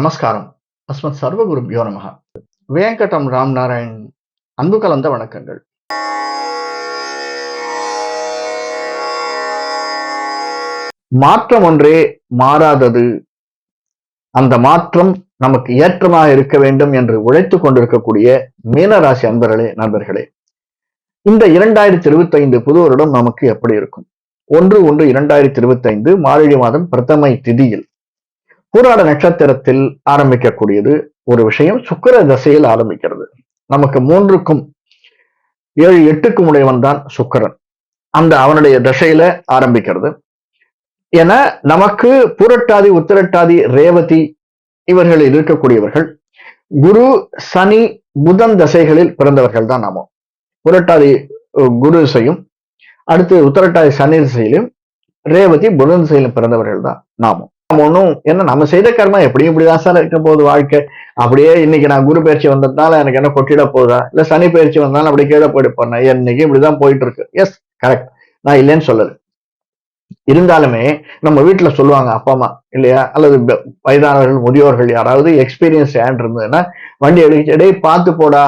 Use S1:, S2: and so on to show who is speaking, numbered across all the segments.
S1: நமஸ்காரம். அஸ்மத் சர்வகுருபியோ யோனமகா வேங்கடம் ராம் நாராயண் அன்பு கலந்த வணக்கங்கள். மாற்றம் ஒன்றே மாறாதது. அந்த மாற்றம் நமக்கு ஏற்றமாக இருக்க வேண்டும் என்று உழைத்துக் கொண்டிருக்கக்கூடிய மீனராசி அன்பர்களே நண்பர்களே. இந்த இரண்டாயிரத்தி இருபத்தி ஐந்து புது வருடம் நமக்கு எப்படி இருக்கும்? ஒன்று ஒன்று இரண்டாயிரத்தி இருபத்தி ஐந்து மார்கழி மாதம் பிரதமை திதியில். பூராட நட்சத்திரத்தில் ஆரம்பிக்கக்கூடியது ஒரு விஷயம். சுக்கர தசையில் ஆரம்பிக்கிறது. நமக்கு மூன்றுக்கும் ஏழு எட்டுக்கும் உடையவன் தான் சுக்கரன். அந்த அவனுடைய தசையில ஆரம்பிக்கிறது. என நமக்கு பூரட்டாதி உத்திரட்டாதி ரேவதி இவர்கள் இருக்கக்கூடியவர்கள். குரு சனி புதன் தசைகளில் பிறந்தவர்கள் தான் நாம. புரட்டாதி குரு திசையும் அடுத்து உத்தரட்டாதி சனி திசையிலும் ரேவதி புதன் திசையிலும் பிறந்தவர்கள் தான் நாமும் ஒன்றும் என்ன நம்ம செய்த கர்மா எப்படியும் இப்படிதான் சார் இருக்க போகுது வாழ்க்கை. அப்படியே இன்னைக்கு நான் குரு பயிற்சி வந்ததுனால எனக்கு என்ன கொட்டிட போகுதா? இல்ல சனி பயிற்சி வந்தாலும் அப்படி கீழே போயிட்டு போனேன் இன்னைக்கு இப்படிதான் போயிட்டு இருக்கு எஸ் கரெக்ட் நான் இல்லைன்னு சொல்லல. இருந்தாலுமே நம்ம வீட்டுல சொல்லுவாங்க அப்பா அம்மா இல்லையா? அல்லது வயதானவர்கள் முதியோர்கள் யாராவது எக்ஸ்பீரியன்ஸ் ஏன் இருந்ததுன்னா வண்டி எடுத்து டேய் பார்த்து போடா.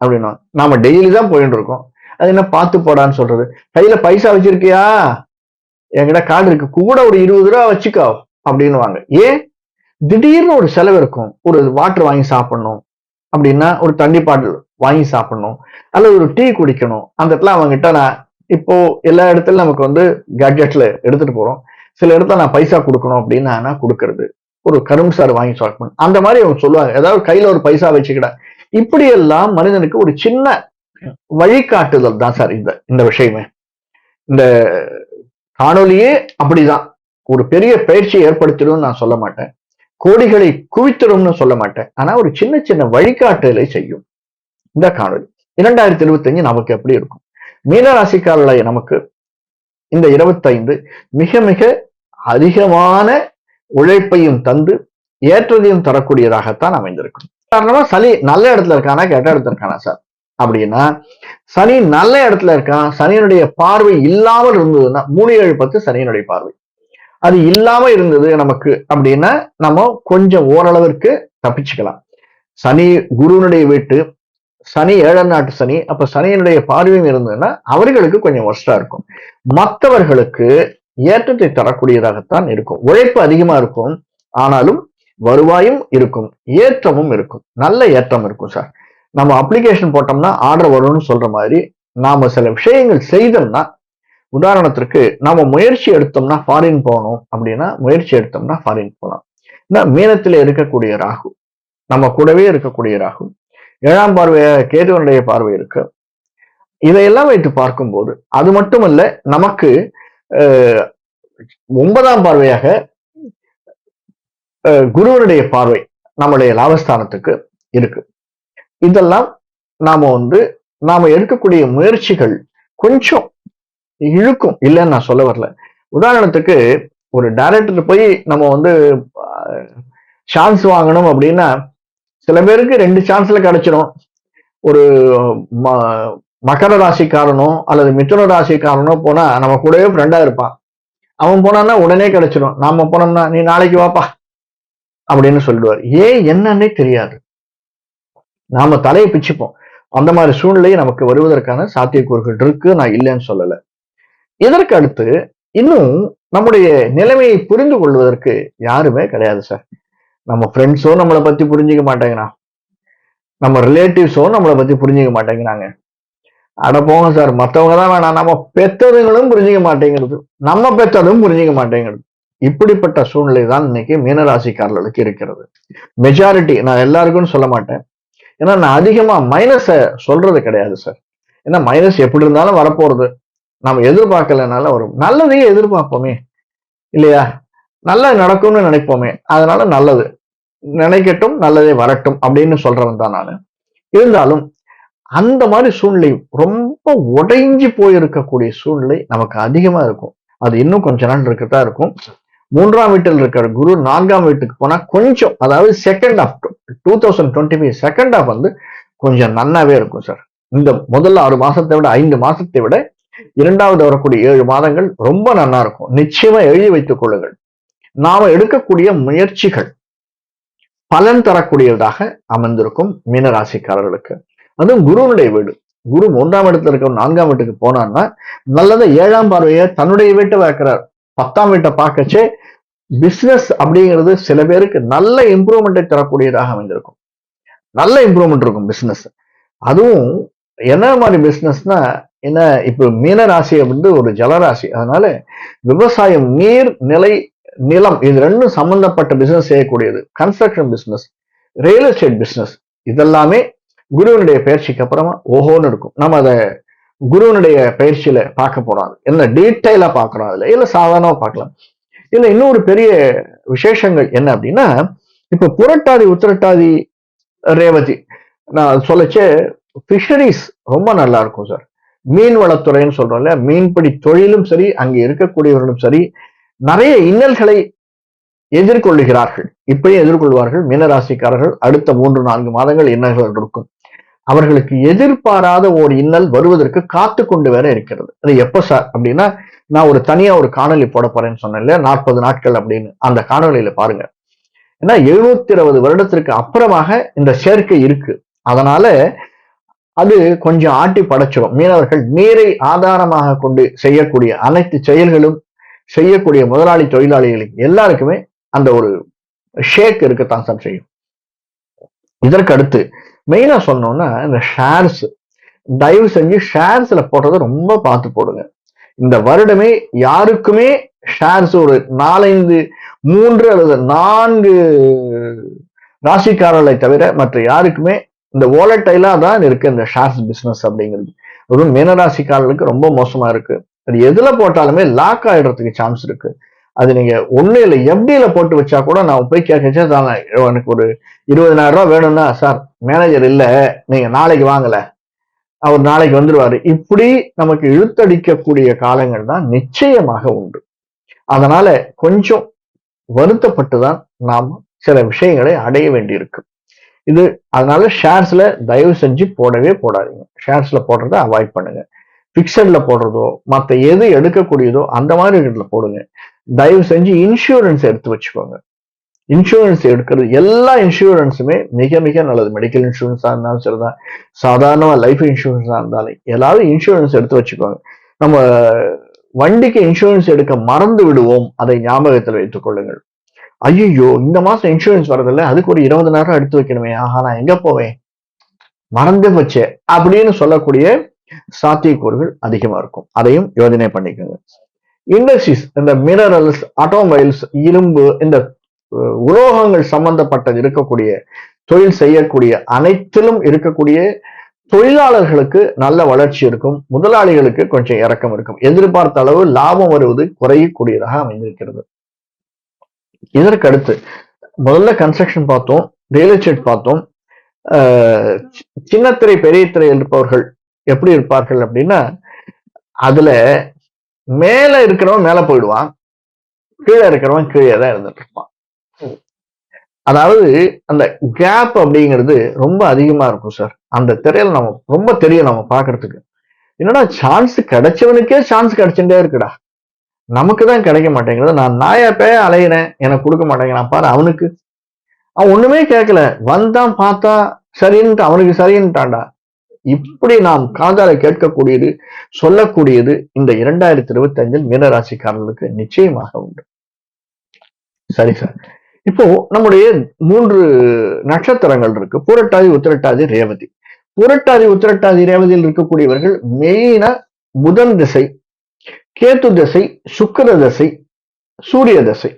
S1: அப்படின்னா நாம டெய்லி தான் போயிட்டு இருக்கோம். அது என்ன பார்த்து போடான்னு சொல்றது? கையில பைசா வச்சிருக்கியா? என்கிட்ட கார்டு இருக்கு. கூட ஒரு இருபது ரூபா வச்சுக்கோ. அப்படின்னுவாங்க. ஏன்? திடீர்னு ஒரு செலவு இருக்கும். ஒரு வாட்டர் வாங்கி சாப்பிடணும். அப்படின்னா ஒரு தண்ணி பாட்டில் வாங்கி சாப்பிடணும். அல்லது ஒரு டீ குடிக்கணும். அந்த இடத்துல அவங்ககிட்ட நான் இப்போ எல்லா இடத்துலயும் நமக்கு வந்து கேட்ஜெட்ல எடுத்துட்டு போறோம். சில இடத்துல நான் பைசா கொடுக்கணும் அப்படின்னு நான் கொடுக்கறது? ஒரு கரும்பு சாறு வாங்கி சாப்பிடணும் அந்த மாதிரி அவங்க சொல்லுவாங்க. ஏதாவது கையில ஒரு பைசா வச்சுக்கிட. இப்படியெல்லாம் மனிதனுக்கு ஒரு சின்ன வழிகாட்டுதல் தான் சார் இந்த இந்த விஷயமே. இந்த காணொலியே அப்படிதான். ஒரு பெரிய பயிற்சியை ஏற்படுத்திடும் நான் சொல்ல மாட்டேன். கோடிகளை குவித்திடும்னு சொல்ல மாட்டேன். ஆனா ஒரு சின்ன சின்ன வழிகாட்டுதலை செய்யும். இந்த காணொலி இரண்டாயிரத்தி இருபத்தஞ்சு நமக்கு எப்படி இருக்கும்? மீனராசிக்காரர்களை நமக்கு இந்த இருபத்தைந்து மிக மிக அதிகமான உழைப்பையும் தந்து ஏற்றதையும் தரக்கூடியதாகத்தான் அமைந்திருக்கும். காரணமா சனி நல்ல இடத்துல இருக்கானா கெட்ட இடத்துல இருக்கானா சார்? அப்படின்னா சனி நல்ல இடத்துல இருக்கான். சனியினுடைய பார்வை இல்லாமல் இருந்ததுன்னா மூணு ஏழு பத்து சனியினுடைய பார்வை. அது இல்லாம இருந்தது நமக்கு அப்படின்னா நம்ம கொஞ்சம் ஓரளவிற்கு தப்பிச்சுக்கலாம். சனி குருவனுடைய வீட்டு சனி ஏழாம் நாட்டு சனி அப்ப சனியினுடைய பார்வையும் இருந்ததுன்னா அவர்களுக்கு கொஞ்சம் ஒஸ்டா இருக்கும். மற்றவர்களுக்கு ஏற்றத்தை தரக்கூடியதாகத்தான் இருக்கும். உழைப்பு அதிகமா இருக்கும் ஆனாலும் வருவாயும் இருக்கும் ஏற்றமும் இருக்கும். நல்ல ஏற்றம் இருக்கும் சார். நம்ம அப்ளிகேஷன் போட்டோம்னா ஆர்டர் வரும்னு சொல்ற மாதிரி நாம சில விஷயங்கள் செய்தோம்னா உதாரணத்திற்கு நாம முயற்சி எடுத்தோம்னா ஃபாரின் போகணும் அப்படின்னா முயற்சி எடுத்தோம்னா ஃபாரின் போகலாம். ஏன்னா மீனத்தில் இருக்கக்கூடிய ராகு நம்ம கூடவே இருக்கக்கூடிய ராகு ஏழாம் பார்வையாக கேதுவனுடைய பார்வை இருக்கு. இதையெல்லாம் வைத்து பார்க்கும்போது அது மட்டுமல்ல நமக்கு அஹ், ஒன்பதாம் பார்வையாக அஹ், குருவனுடைய பார்வை நம்முடைய லாபஸ்தானத்துக்கு இருக்கு. இதெல்லாம் நாம வந்து நாம எடுக்கக்கூடிய முயற்சிகள் கொஞ்சம் இழுக்கும். இல்லைன்னு நான் சொல்ல வரல. உதாரணத்துக்கு ஒரு டைரக்டர் போய் நம்ம வந்து சான்ஸ் வாங்கணும் அப்படின்னா சில பேருக்கு ரெண்டு சான்ஸ்ல கிடைச்சிடும் ஒரு ம- மகர ராசிக்காரனோ அல்லது மிதுன ராசிக்காரனோ போனா நம்ம கூடவே ஃப்ரெண்டா இருப்பான். அவன் போனான்னா உடனே கிடைச்சிடும் நாம போனோம்னா நீ நாளைக்கு வாப்பா அப்படின்னு சொல்லிடுவார் ஏன் என்னன்னே தெரியாது. நாம தலையை பிச்சுப்போம். அந்த மாதிரி சூழ்நிலை நமக்கு வருவதற்கான சாத்தியக்கூறுகள் இருக்கு. நான் இல்லைன்னு சொல்லலை. இதற்கு அடுத்து இன்னும் நம்முடைய நிலைமையை புரிந்து கொள்வதற்கு யாருமே கிடையாது சார் நம்ம ஃப்ரெண்ட்ஸோ நம்மளை பத்தி புரிஞ்சிக்க மாட்டேங்கிறான் நம்ம ரிலேட்டிவ்ஸோ நம்மளை பத்தி புரிஞ்சிக்க மாட்டேங்கிறாங்க. அட போங்க சார் மற்றவங்க தான் வேணாம். நம்ம பெத்ததுங்களும் புரிஞ்சுக்க மாட்டேங்கிறது. நம்ம பெத்ததும் புரிஞ்சுக்க மாட்டேங்கிறது. இப்படிப்பட்ட சூழ்நிலை தான் இன்னைக்கு மீனராசிக்காரர்களுக்கு இருக்கிறது. மெஜாரிட்டி நான் எல்லாருக்கும் சொல்ல மாட்டேன். ஏன்னா நான் அதிகமா மைனஸை சொல்றது கிடையாது சார் ஏன்னா மைனஸ் எப்படி இருந்தாலும் வரப்போறது. நம்ம எதிர்பார்க்கலனால வரும். நல்லதையே எதிர்பார்ப்போமே. இல்லையா? நல்லது நடக்கும்னு நினைப்போமே. அதனால நல்லது. நினைக்கட்டும் நல்லதே வரட்டும் அப்படின்னு சொல்றவன் தான் நான். இருந்தாலும் அந்த மாதிரி சூழ்நிலை ரொம்ப உடைஞ்சு போயிருக்கக்கூடிய சூழ்நிலை நமக்கு அதிகமா இருக்கும். அது இன்னும் கொஞ்ச நாள் இருக்கத்தான் இருக்கும். மூன்றாம் வீட்டில் இருக்கிற குரு நான்காம் வீட்டுக்கு போனா கொஞ்சம் அதாவது second half two thousand twenty five second half வந்து கொஞ்சம் நன்னாவே இருக்கும் சார் இந்த முதல்ல ஆறு மாசத்தை விட ஐந்து மாசத்தை விட இரண்டாவது வரக்கூடிய ஏழு மாதங்கள் ரொம்ப நல்லா இருக்கும். நிச்சயமா எழுதி வைத்துக் கொள்ளுங்கள். நாம எடுக்கக்கூடிய முயற்சிகள் பலன் தரக்கூடியதாக அமைந்திருக்கும் மீனராசிக்காரர்களுக்கு. அதுவும் குருவனுடைய வீடு. குரு மூன்றாம் இடத்துல இருக்க நான்காம் வீட்டுக்கு போனான்னா நல்லத ஏழாம் பார்வையை தன்னுடைய வீட்டை வைக்கிறார் பத்தாம் வீட்டை பார்க்கச்சே பிசினஸ் அப்படிங்கிறது சில பேருக்கு நல்ல இம்ப்ரூவ்மெண்ட்டை தரக்கூடியதாக அமைந்திருக்கும். நல்ல இம்ப்ரூவ்மெண்ட் இருக்கும் பிசினஸ் அதுவும் என்ன மாதிரி பிஸ்னஸ்னா என்ன இப்போ மீன ராசி வந்து ஒரு ஜலராசி. அதனால விவசாயம் நீர் நிலை நிலம் இது ரெண்டும் சம்பந்தப்பட்ட பிசினஸ் செய்யக்கூடியது. Construction business real estate business இதெல்லாமே குருவனுடைய பயிற்சிக்கு அப்புறமா ஓஹோன்னு இருக்கும். நம்ம அதை குருவனுடைய பயிற்சியில பார்க்க போறோம் என்ன டீட்டெயிலா பார்க்கறோம் அதுல. இல்ல சாதாரணமா பார்க்கலாம். இல்ல இன்னொரு பெரிய விசேஷங்கள் என்ன அப்படின்னா இப்ப புரட்டாதி உத்திரட்டாதி ரேவதி நான் சொல்லச்சே ஃபிஷரிஸ் ரொம்ப நல்லா இருக்கும் சார் மீன் வளத்துறைன்னு சொல்றோம் இல்லையா? மீன்பிடி தொழிலும் சரி அங்கே இருக்கக்கூடியவர்களும் சரி நிறைய இன்னல்களை எதிர்கொள்ளுகிறார்கள். இப்படியே எதிர்கொள்வார்கள். மீனராசிக்காரர்கள் அடுத்த மூன்று நான்கு மாதங்கள் இன்னல்கள் இருக்கும். அவர்களுக்கு எதிர்பாராத ஒரு இன்னல் வருவதற்கு காத்து கொண்டு வேற இருக்கிறது. அது எப்ப சார் அப்படின்னா நான் ஒரு தனியா ஒரு காணொலி போட போறேன்னு சொன்னேன் இல்லையா? நாற்பது நாட்கள் அப்படின்னு. அந்த காணொலியில பாருங்க. ஏன்னா எழுநூத்தி இருபது வருடத்திற்கு அப்புறமாக இந்த சேர்க்கை இருக்கு. அதனால அது கொஞ்சம் ஆட்டி படைச்சிடும் மீனவர்கள் நீரை ஆதாரமாக கொண்டு செய்யக்கூடிய அனைத்து செயல்களும் செய்யக்கூடிய முதலாளி தொழிலாளிகளுக்கு எல்லாருக்குமே அந்த ஒரு ஷேக் இருக்கத்தான் சார் செய்யும். இதற்கு அடுத்து மெயினா சொன்னோம்னா இந்த ஷேர்ஸ் தயவு செஞ்சு ஷேர்ஸ்ல போடுறத ரொம்ப பார்த்து போடுங்க. இந்த வருடமே யாருக்குமே ஷேர்ஸ் ஒரு நாலைந்து மூன்று அல்லது நான்கு ராசிக்காரர்களை தவிர மற்ற யாருக்குமே இந்த ஓலட்டைலா தான் இருக்கு இந்த ஷேர்ஸ் பிஸ்னஸ் அப்படிங்கிறது. ஒரு மீனராசிக்காரர்களுக்கு ரொம்ப மோசமா இருக்கு. அது எதுல போட்டாலுமே லாக் ஆயிடுறதுக்கு சான்ஸ் இருக்கு. அது நீங்க ஒண்ணு இல்லை எஃப்டியில போட்டு வச்சா கூட நான் போய் கேட்கச்சே தானே எனக்கு ஒரு இருபதனாயிரம் ரூபா வேணும்னா சார் மேனேஜர் இல்ல நீங்க நாளைக்கு வாங்கல. அவர் நாளைக்கு வந்துருவாரு. இப்படி நமக்கு இழுத்தடிக்கக்கூடிய காலங்கள் தான் நிச்சயமாக உண்டு. அதனால கொஞ்சம் வருத்தப்பட்டு தான் நாம் சில விஷயங்களை அடைய வேண்டியிருக்கு. இது அதனால ஷேர்ஸ்ல தயவு செஞ்சு போடவே போடாதீங்க. ஷேர்ஸ்ல போடுறத அவாய்ட் பண்ணுங்க. பிக்சட்ல போடுறதோ மற்ற எது எடுக்கக்கூடியதோ அந்த மாதிரி இடத்துல போடுங்க. தயவு செஞ்சு இன்சூரன்ஸ் எடுத்து வச்சுக்கோங்க. இன்சூரன்ஸ் எடுக்கிறது எல்லா இன்சூரன்ஸுமே மிக மிக நல்லது. மெடிக்கல் இன்சூரன்ஸா இருந்தாலும் சரிதான். சாதாரணமாக லைஃப் இன்சூரன்ஸா இருந்தாலும் எல்லாரும் இன்சூரன்ஸ் எடுத்து வச்சுக்கோங்க. நம்ம வண்டிக்கு இன்சூரன்ஸ் எடுக்க மறந்து விடுவோம். அதை ஞாபகத்தில் வைத்துக் கொள்ளுங்கள். ஐயோ இந்த மாசம் இன்சூரன்ஸ் வரதில்ல அதுக்கு ஒரு இருபதனாயிரம் எடுத்து வைக்கணுமே. ஆஹா நான் எங்க போவேன்? மறந்து வச்சே அப்படின்னு சொல்லக்கூடிய சாத்தியக்கூறுகள் அதிகமா இருக்கும். அதையும் யோஜனை பண்ணிக்கோங்க. இண்டஸ்ட்ரீஸ் இந்த மினரல்ஸ் ஆட்டோமொபைல்ஸ் இரும்பு இந்த உலோகங்கள் சம்பந்தப்பட்டது இருக்கக்கூடிய தொழில் செய்யக்கூடிய அனைத்திலும் இருக்கக்கூடிய தொழிலாளர்களுக்கு நல்ல வளர்ச்சி இருக்கும். முதலாளிகளுக்கு கொஞ்சம் இறக்கம் இருக்கும். எதிர்பார்த்த அளவு லாபம் வருவது குறையக்கூடியதாக அமைந்திருக்கிறது. இதற்கு அடுத்து முதல்ல கன்ஸ்ட்ரக்ஷன் பார்த்தோம் ரியல் எஸ்டேட் பார்த்தோம். சின்னத்திரை பெரிய திரை இருப்பவர்கள் எப்படி இருப்பார்கள் அப்படின்னா அதுல மேல இருக்கிறவன் மேல போயிடுவான் கீழே இருக்கிறவன் கீழே தான் இருந்துட்டு இருப்பான். அதாவது அந்த கேப் அப்படிங்கிறது ரொம்ப அதிகமா இருக்கும் சார் அந்த திரையில நம்ம ரொம்ப தெரியும் நம்ம பாக்குறதுக்கு என்னடா சான்ஸ் கிடைச்சவனுக்கே சான்ஸ் கிடைச்சுட்டே இருக்குடா. நமக்கு தான் கிடைக்க மாட்டேங்கிறது நான் நாயப்பே அலையிறேன் எனக்கு கொடுக்க மாட்டேங்கிறான். பாரு அவனுக்கு. அவன் ஒண்ணுமே கேட்கல வந்தான் பார்த்தா சரின்ட்டு அவனுக்கு சரின்ட்டான்டா இப்படி நாம் காதால கேட்கக்கூடியது சொல்லக்கூடியது இந்த இரண்டாயிரத்தி இருபத்தி அஞ்சில் மீனராசிக்காரர்களுக்கு நிச்சயமாக உண்டு. சரி சார். இப்போ நம்முடைய மூன்று நட்சத்திரங்கள் இருக்கு. பூரட்டாதி உத்திரட்டாதி ரேவதி. புரட்டாதி உத்திரட்டாதி ரேவதியில் இருக்கக்கூடியவர்கள் மெயினா புதன் திசை கேத்து தசை சுக்கர தசை சூரிய தசை.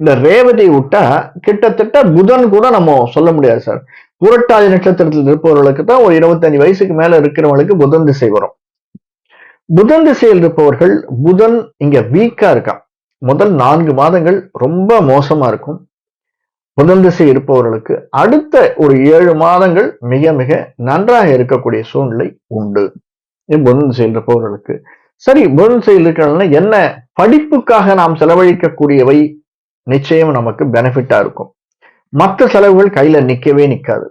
S1: இந்த ரேவதி விட்டா கிட்டத்தட்ட புதன் கூட நம்ம சொல்ல முடியாது சார். புரட்டாதி நட்சத்திரத்தில் இருப்பவர்களுக்கு தான் ஒரு இருபத்தஞ்சு வயசுக்கு மேல இருக்கிறவங்களுக்கு புதன் திசை வரும். புதன் திசையில் இருப்பவர்கள் புதன் இங்க வீக்கா இருக்கான். முதல் நான்கு மாதங்கள் ரொம்ப மோசமா இருக்கும். புதன் திசை இருப்பவர்களுக்கு அடுத்த ஒரு ஏழு மாதங்கள் மிக மிக நன்றாக இருக்கக்கூடிய சூழ்நிலை உண்டு. புதன் திசையில் இருப்பவர்களுக்கு சரி புதன் திசையில் என்ன படிப்புக்காக நாம் செலவழிக்கக்கூடியவை நிச்சயம் நமக்கு பெனிஃபிட்டா இருக்கும். மற்ற செலவுகள் கையில நிக்கவே நிக்காது.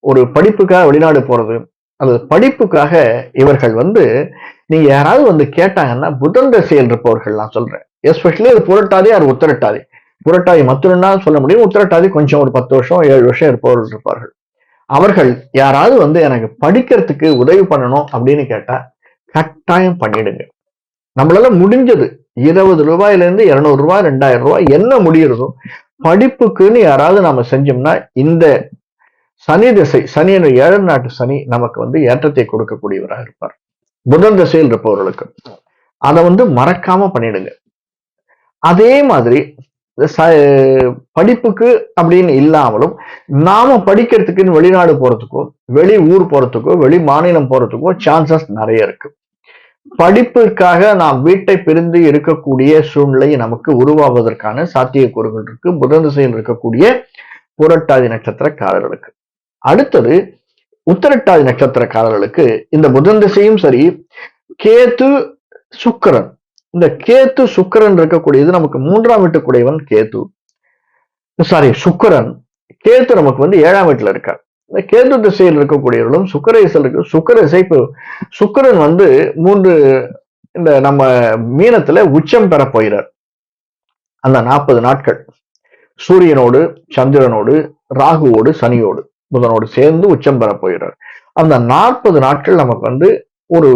S1: ஒரு படிப்புக்காக வெளிநாடு போறது அல்லது படிப்புக்காக இவர்கள் வந்து நீங்க யாராவது வந்து கேட்டாங்கன்னா புதன் திசையில் இருப்பவர்கள் நான் சொல்றேன். எஸ்பெஷலி அது புரட்டாதி அது உத்தரட்டாதி. புரட்டாதி மத்துனா சொல்ல முடியும் உத்தரட்டாதே கொஞ்சம் ஒரு பத்து வருஷம் ஏழு வருஷம் இருப்பவர்கள் இருப்பார்கள். அவர்கள் யாராவது வந்து எனக்கு படிக்கிறதுக்கு உதவி பண்ணணும் அப்படின்னு கேட்டா கட்டாயம் பண்ணிடுங்க. நம்மளால முடிஞ்சது. இருபது ரூபாயில இருந்து இருநூறு ரூபாய் ரெண்டாயிரம் ரூபாய் என்ன முடியறதோ படிப்புக்குன்னு யாராவது நாம செஞ்சோம்னா இந்த சனி திசை சனியின் ஏழு நாட்டு சனி நமக்கு வந்து ஏற்றத்தை கொடுக்கக்கூடியவராக இருப்பார். புதன் திசையில் இருப்பவர்களுக்கு. அதை வந்து மறக்காம பண்ணிடுங்க. அதே மாதிரி படிப்புக்கு அப்படின்னு இல்லாமலும் நாம படிக்கிறதுக்குன்னு வெளிநாடு போறதுக்கோ வெளி ஊர் போறதுக்கோ வெளி மாநிலம் போறதுக்கோ சான்சஸ் நிறைய இருக்கு. படிப்பிற்காக நாம் வீட்டை பிரிந்து இருக்கக்கூடிய சூழ்நிலை நமக்கு உருவாவதற்கான சாத்தியக்கூறுகள் இருக்கு. புதன் திசையில் இருக்கக்கூடிய புரட்டாதி நட்சத்திரக்காரர்களுக்கு அடுத்தது உத்தரட்டாதி நட்சத்திரக்காரர்களுக்கு இந்த புதன் திசையும் சரி கேத்து சுக்கரன் இந்த கேத்து சுக்கரன் இருக்கக்கூடியது நமக்கு மூன்றாம் வீட்டுக்குடையவன் கேத்து. சாரி சுக்கரன். கேத்து நமக்கு வந்து ஏழாம் வீட்டுல இருக்கார். இந்த கேது திசையில் இருக்கக்கூடியவர்களும் சுக்கரேசல் இருக்கு. சுக்கரேசை இப்போ சுக்கரன் வந்து மூன்று இந்த நம்ம மீனத்துல உச்சம் பெற போகிறார். அந்த நாற்பது நாட்கள். சூரியனோடு சந்திரனோடு ராகுவோடு சனியோடு புதனோடு சேர்ந்து உச்சம் பெற போகிறார். அந்த நாற்பது நாட்கள் நமக்கு வந்து ஒரு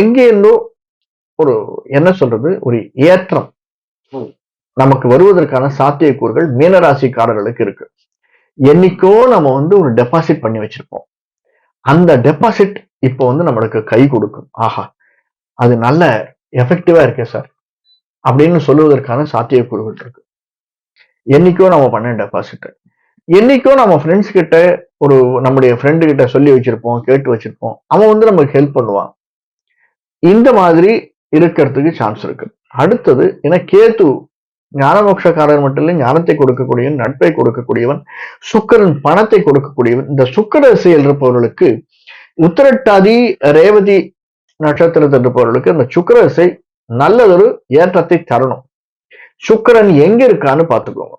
S1: எங்கேருந்தோ ஒரு என்ன சொல்றது ஒரு ஏற்றம். நமக்கு வருவதற்கான சாத்தியக்கூறுகள் மீனராசிக்காரர்களுக்கு இருக்கு. என்னைக்கோ நம்ம வந்து ஒரு டெபாசிட் பண்ணி வச்சிருப்போம். அந்த டெபாசிட் இப்போ வந்து நம்மளுக்கு கை கொடுக்கும். ஆஹா அது நல்ல எஃபெக்டிவா இருக்கே சார் அப்படின்னு சொல்லுவதற்கான சாத்தியக்கூறுகள் இருக்கு. என்னைக்கோ நம்ம பண்ண டெபாசிட் என்னைக்கோ நம்ம ஃப்ரெண்ட்ஸ் கிட்ட ஒரு நம்முடைய ஃப்ரெண்டு கிட்ட சொல்லி வச்சிருப்போம் கேட்டு வச்சிருப்போம். அவன் வந்து நமக்கு ஹெல்ப் பண்ணுவான். இந்த மாதிரி இருக்கிறதுக்கு சான்ஸ் இருக்கு. அடுத்தது ஏன்னா கேத்து ஞானமோட்சக்காரர் மட்டும் இல்லை ஞானத்தை கொடுக்கக்கூடியவன் நட்பை கொடுக்கக்கூடியவன் சுக்கரன் பணத்தை கொடுக்கக்கூடியவன் இந்த சுக்கர செயல் இருப்பவர்களுக்கு உத்திரட்டாதி ரேவதி நட்சத்திரத்தில் இருப்பவர்களுக்கு இந்த சுக்கரசை நல்லதொரு ஏற்றத்தை தரணும். சுக்கரன் எங்க இருக்கான்னு பார்த்துக்கோங்க.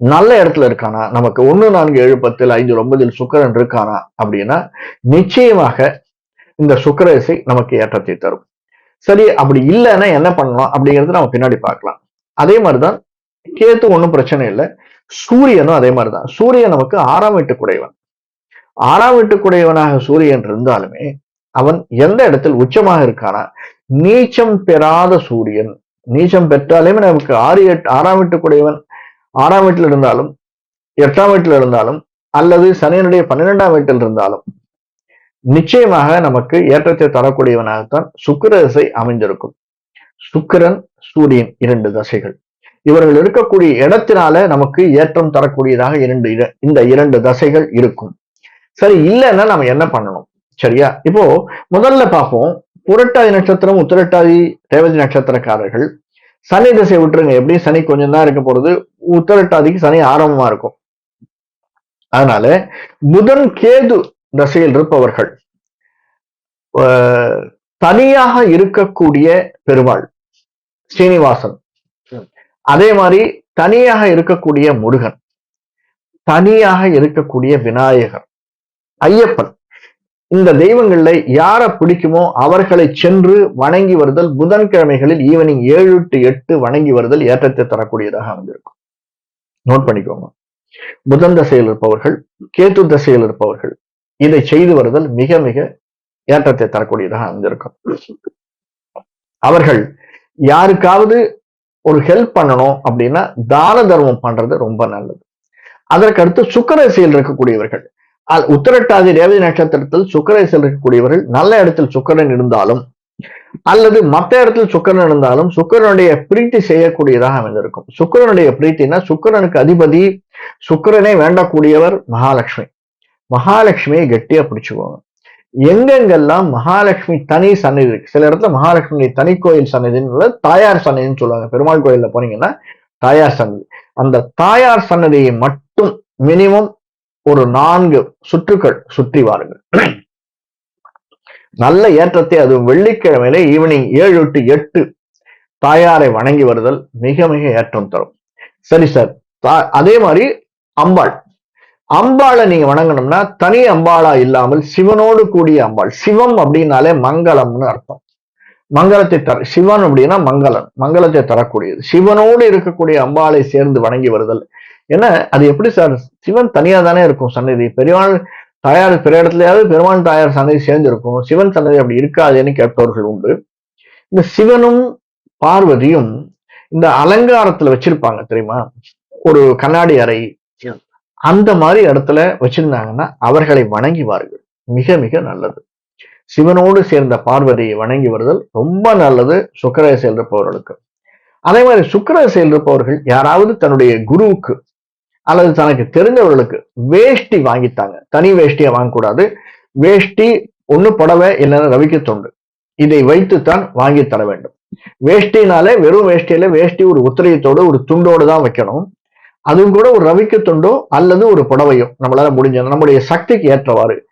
S1: நல்ல இடத்துல இருக்கானா? நமக்கு ஒண்ணு நான்கு ஏழு பத்தில் ஐந்து ஒன்பதில் சுக்கரன் இருக்கானா? அப்படின்னா நிச்சயமாக இந்த சுக்கரசை நமக்கு ஏற்றத்தை தரும். சரி அப்படி இல்லைன்னா என்ன பண்ணலாம் அப்படிங்கிறது நம்ம பின்னாடி பார்க்கலாம். அதே மாதிரிதான் கேத்து ஒன்றும் பிரச்சனை இல்லை. சூரியனும் அதே மாதிரிதான். சூரியன் நமக்கு ஆறாம் வீட்டுக்குடையவன். ஆறாம் வீட்டுக்குடையவனாக சூரியன் இருந்தாலுமே அவன் எந்த இடத்தில் உச்சமாக இருக்கானா? நீச்சம் பெறாத சூரியன். நீச்சம் பெற்றாலுமே நமக்கு ஆறு எட்டு ஆறாம் வீட்டுக்குடையவன் ஆறாம் வீட்டில் இருந்தாலும் எட்டாம் வீட்டில் இருந்தாலும் அல்லது சனியனுடைய பன்னிரெண்டாம் வீட்டில் இருந்தாலும் நிச்சயமாக நமக்கு ஏற்றத்தை தரக்கூடியவனாகத்தான் சுக்கிரசை அமைந்திருக்கும் சுக்கிரன் சூரியன் இரண்டு தசைகள். இவர்கள் இருக்கக்கூடிய இடத்தினால நமக்கு ஏற்றம் தரக்கூடியதாக இரண்டு இந்த இரண்டு தசைகள் இருக்கும். சரி இல்லைன்னா நம்ம என்ன பண்ணணும்? சரியா? இப்போ முதல்ல பார்ப்போம். புரட்டாதி நட்சத்திரம் உத்திரட்டாதி ரேவதி நட்சத்திரக்காரர்கள். சனி திசை விட்டுருங்க. எப்படி? சனி கொஞ்சம் தான் இருக்க போறது. உத்தரட்டாதிக்கு சனி ஆரம்பமா இருக்கும். அதனால புதன் கேது தசையில் இருப்பவர்கள். தனியாக இருக்கக்கூடிய பெருமாள் ஸ்ரீனிவாசன். அதே மாதிரி தனியாக இருக்கக்கூடிய முருகன் தனியாக இருக்கக்கூடிய விநாயகர் ஐயப்பன். இந்த தெய்வங்கள்ல யாரை பிடிக்குமோ அவர்களை சென்று வணங்கி வருதல் புதன்கிழமைகளில் ஈவினிங் ஏழு டு எட்டு வணங்கி வருதல் ஏற்றத்தை தரக்கூடியதாக அமைந்திருக்கும் நோட் பண்ணிக்கோங்க. புதன் தசையில் இருப்பவர்கள் கேத்து தசையில் இருப்பவர்கள் இதை செய்து வருதல் மிக மிக ஏற்றத்தை தரக்கூடியதாக அமைந்திருக்கும் அவர்கள் யாருக்காவது ஒரு ஹெல்ப் பண்ணணும் அப்படின்னா தான தர்மம் பண்றது ரொம்ப நல்லது. அதற்கடுத்து சுக்கரசியில் இருக்கக்கூடியவர்கள். உத்திரட்டாதி ரேவதி நட்சத்திரத்தில் சுக்கரசியில் இருக்கக்கூடியவர்கள் நல்ல இடத்தில் சுக்கரன் இருந்தாலும் அல்லது மற்ற இடத்தில் சுக்கரன் இருந்தாலும் சுக்கரனுடைய பிரீத்தி செய்யக்கூடியதாக அமைந்திருக்கும். சுக்கரனுடைய பிரீத்தினா சுக்கரனுக்கு அதிபதி சுக்கரனே வேண்டக்கூடியவர் மகாலட்சுமி. மகாலட்சுமியை கெட்டியா பிடிச்சுக்கோங்க எங்கெங்கெல்லாம் மகாலட்சுமி தனி சன்னதி இருக்கு சில இடத்துல மகாலட்சுமி தனி கோயில் சன்னதின்னு தாயார் சன்னதின்னு சொல்லுவாங்க. பெருமாள் கோயில்ல போனீங்கன்னா தாயார் சன்னதி அந்த தாயார் சன்னதியை மட்டும் மினிமம் ஒரு நான்கு சுற்றுக்கள் சுற்றி வாருங்கள். நல்ல ஏற்றத்தை அதுவும் வெள்ளிக்கிழமையில ஈவினிங் ஏழு டு எட்டு தாயாரை வணங்கி வருதல் மிக மிக ஏற்றம் தரும். சரி சார் அதே மாதிரி அம்பாள். அம்பாளை நீங்க வணங்கணும்னா தனி அம்பாளா இல்லாமல் சிவனோடு கூடிய அம்பாள். சிவம் அப்படின்னாலே மங்களம்னு அர்த்தம். மங்களத்தை தர சிவன் அப்படின்னா மங்களன் மங்களத்தை தரக்கூடியது. சிவனோடு இருக்கக்கூடிய அம்பாளை சேர்ந்து வணங்கி வருதல். ஏன்னா அது எப்படி சார்? சிவன் தனியா தானே இருக்கும் சன்னதி பெரியவாள் தாயார் பிற இடத்துலயாவது பெருமாள் தாயார் சன்னதி சேர்ந்திருக்கும். சிவன் சன்னதி அப்படி இருக்காதுன்னு கேட்பவர்கள் உண்டு. இந்த சிவனும் பார்வதியும் இந்த அலங்காரத்துல வச்சிருப்பாங்க தெரியுமா? ஒரு கண்ணாடி அறை அந்த மாதிரி இடத்துல வச்சிருந்தாங்கன்னா அவர்களை வணங்கிவார்கள் மிக மிக நல்லது. சிவனோடு சேர்ந்த பார்வதியை வணங்கி வருதல் ரொம்ப நல்லது. சுக்கரசை இருப்பவர்களுக்கு அதே மாதிரி சுக்கரசை இருப்பவர்கள் யாராவது தன்னுடைய குருவுக்கு அல்லது தனக்கு தெரிஞ்சவர்களுக்கு வேஷ்டி வாங்கித்தாங்க. தனி வேஷ்டியை வாங்கக்கூடாது. வேஷ்டி ஒண்ணு புடவை இல்லைன்னா ரவிக்க தொண்டு இதை வைத்துத்தான் வாங்கி தர வேண்டும். வேஷ்டினாலே வெறும் வேஷ்டியில வேஷ்டி ஒரு உத்திரையத்தோடு ஒரு துண்டோடு தான் வைக்கணும். அதுவும் கூட ஒரு ரவிக்கு துண்டோ அல்லது ஒரு புடவையோ. நம்மளால முடிஞ்சது நம்முடைய சக்திக்கு ஏற்றவாறு.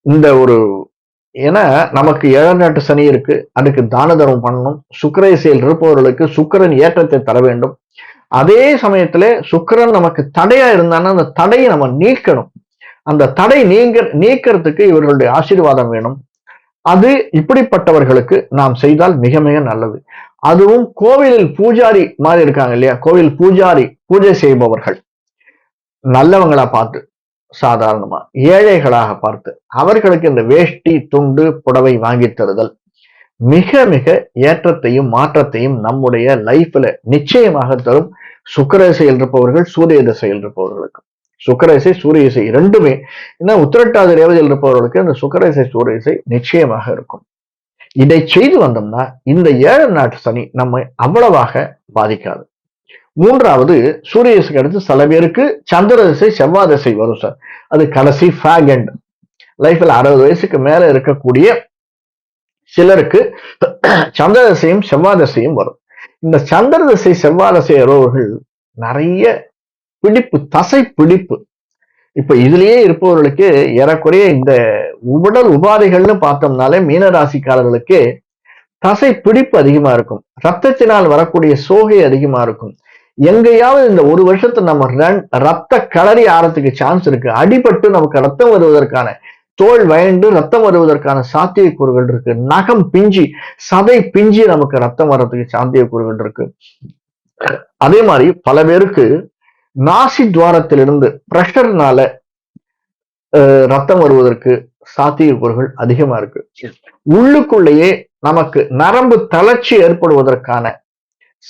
S1: இந்த ஒரு ஏன்னா நமக்கு ஏழாம் நாட்டு சனி இருக்கு. அதுக்கு தான தர்மம் பண்ணணும். சுக்கரேசையில் இருப்பவர்களுக்கு சுக்கரன் ஏற்றத்தை தர வேண்டும். அதே சமயத்துல சுக்கரன் நமக்கு தடையா இருந்தான்னா அந்த தடையை நம்ம நீக்கணும். அந்த தடை நீங்க நீக்கிறதுக்கு இவர்களுடைய ஆசீர்வாதம் வேணும். அது இப்படிப்பட்டவர்களுக்கு நாம் செய்தால் மிக மிக நல்லது. அதுவும் கோவிலில் பூஜாரி மாதிரி இருக்காங்க இல்லையா? கோவில் பூஜாரி பூஜை செய்பவர்கள் நல்லவங்களா பார்த்து சாதாரணமா ஏழைகளாக பார்த்து அவர்களுக்கு இந்த வேஷ்டி துண்டு புடவை வாங்கி தருதல் மிக மிக ஏற்றத்தையும் மாற்றத்தையும் நம்முடைய லைஃப்ல நிச்சயமாக தரும் சுக்கரசையில் இருப்பவர்கள் சூரிய திசையில் இருப்பவர்களுக்கு. சுக்கரசை சூரிய இசை இரண்டுமே ஏன்னா உத்திரட்டாதி ரேவதியில் இருப்பவர்களுக்கு அந்த சுக்கரசை சூரிய இசை நிச்சயமாக இருக்கும். இதை செய்து வந்தோம்னா இந்த ஏழு நாட்டு சனி நம்மை அவ்வளவாக பாதிக்காது. மூன்றாவது சூரியசுக்கு அடுத்து சில பேருக்கு சந்திர திசை செவ்வாய் திசை வரும் சார் அது கடைசி ஃபேகண்ட் லைஃப்ல அறுபது வயசுக்கு மேல இருக்கக்கூடிய சிலருக்கு சந்திர திசையும் செவ்வாய் திசையும் வரும். இந்த சந்திர திசை செவ்வாய் திசை வருவர்கள் நிறைய பிடிப்பு தசை பிடிப்பு. இப்ப இதுலயே இருப்பவர்களுக்கு ஏறக்குறைய இந்த உடல் உபாதைகள்னு பார்த்தோம்னாலே மீனராசிக்காரர்களுக்கு தசை பிடிப்பு அதிகமா இருக்கும். ரத்தத்தினால் வரக்கூடிய சோகை அதிகமா இருக்கும். எங்கேயாவது இந்த ஒரு வருஷத்துல நம்ம ரத்த களறி ஆறதுக்கு சான்ஸ் இருக்கு. அடிபட்டு நமக்கு ரத்தம் வருவதற்கான தோல் வயண்டு ரத்தம் வருவதற்கான சாத்தியக்கூறுகள் இருக்கு. நகம் பிஞ்சி சதை பிஞ்சி நமக்கு ரத்தம் வர்றதுக்கு சாத்தியக்கூறுகள் இருக்கு. அதே மாதிரி பல பேருக்கு நாசி துவாரத்திலிருந்து பிரஷர்னால ரத்தம் வருவதற்கு சாத்தியக்கூறுகள் அதிகமா இருக்கு. உள்ளுக்குள்ளேயே நமக்கு நரம்பு தளர்ச்சி ஏற்படுவதற்கான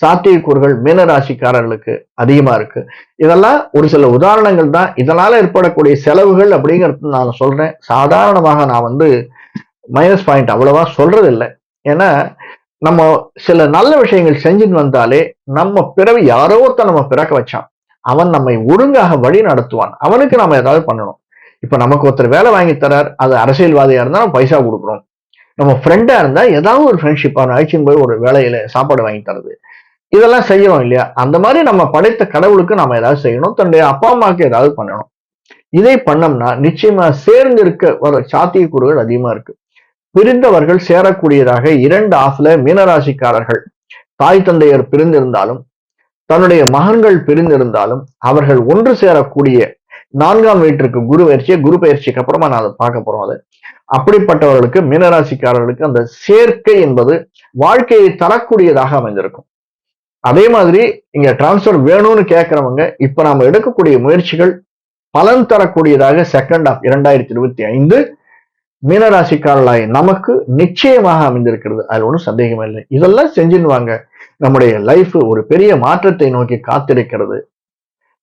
S1: சாத்தியக்கூறுகள் மீனராசிக்காரர்களுக்கு அதிகமா இருக்கு. இதெல்லாம் ஒரு சில உதாரணங்கள் தான். இதனால ஏற்படக்கூடிய செலவுகள் அப்படிங்கிறது நான் சொல்றேன். சாதாரணமாக நான் வந்து மைனஸ் பாயிண்ட் அவ்வளவா சொல்றதில்லை. ஏன்னா நம்ம சில நல்ல விஷயங்கள் செஞ்சுட்டு வந்தாலே நம்ம பிறவி யாரோ ஒருத்த நம்ம பிறக்க வச்சான். அவன் நம்மை ஒழுங்காக வழி நடத்துவான். அவனுக்கு நம்ம ஏதாவது பண்ணணும். இப்ப நமக்கு ஒருத்தர் வேலை வாங்கி தரார் அது அரசியல்வாதியா இருந்தா நம்ம பைசா கொடுக்குறோம். நம்ம ஃப்ரெண்டா இருந்தா ஏதாவது ஒரு ஃப்ரெண்ட்ஷிப் அவன் அழைச்சின்னு போய் ஒரு வேலையில சாப்பாடு வாங்கி தரது இதெல்லாம் செய்யணும் இல்லையா? அந்த மாதிரி நம்ம படைத்த கடவுளுக்கு நம்ம ஏதாவது செய்யணும். தன்னுடைய அப்பா அம்மாவுக்கு ஏதாவது பண்ணணும். இதை பண்ணோம்னா நிச்சயமா சேர்ந்து இருக்க வர சாத்தியக்கூறுகள் அதிகமா இருக்கு. பிரிந்தவர்கள் சேரக்கூடியதாக இரண்டு ஆசுல மீனராசிக்காரர்கள் தாய் தந்தையர் பிரிந்திருந்தாலும் தன்னுடைய மகன்கள் பிரிந்திருந்தாலும் அவர்கள் ஒன்று சேரக்கூடிய நான்காம் வீட்டிற்கு குரு பயிற்சியை குரு பயிற்சிக்கு அப்புறமா நான் அதை பார்க்க போறோம் அது. அப்படிப்பட்டவர்களுக்கு மீனராசிக்காரர்களுக்கு அந்த சேர்க்கை என்பது வாழ்க்கையை தரக்கூடியதாக அமைந்திருக்கும். அதே மாதிரி இங்க டிரான்ஸ்பர் வேணும்னு கேட்கிறவங்க இப்ப நாம எடுக்கக்கூடிய முயற்சிகள் பலன் தரக்கூடியதாக செகண்ட் ஆஃப் இரண்டாயிரத்தி இருபத்தி ஐந்து மீனராசிக்காரர்களாய் நமக்கு நிச்சயமாக அமைந்திருக்கிறது. அது ஒன்றும் சந்தேகமே இல்லை. இதெல்லாம் செஞ்சுன்னு வாங்க. நம்முடைய லைஃப் ஒரு பெரிய மாற்றத்தை நோக்கி காத்திருக்கிறது.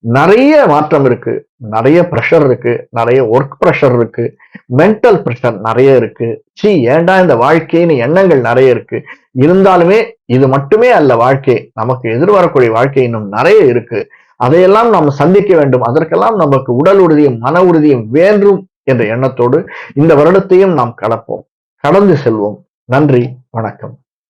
S1: நிறைய மாற்றம் இருக்கு. நிறைய ப்ரெஷர் இருக்கு. நிறைய ஒர்க் ப்ரெஷர் இருக்கு. மென்டல் ப்ரெஷர் நிறைய இருக்கு. சி ஏண்டா இந்த வாழ்க்கைன்னு எண்ணங்கள் நிறைய இருக்கு. இருந்தாலுமே இது மட்டுமே அல்ல வாழ்க்கை. நமக்கு எதிர்வரக்கூடிய வாழ்க்கை இன்னும் நிறைய இருக்கு. அதையெல்லாம் நாம் சந்திக்க வேண்டும். அதற்கெல்லாம் நமக்கு உடல் உறுதியும் மன உறுதியும் வேண்டும் என்ற எண்ணத்தோடு இந்த வருடத்தையும் நாம் கடப்போம். கடந்து செல்வோம். நன்றி. வணக்கம்.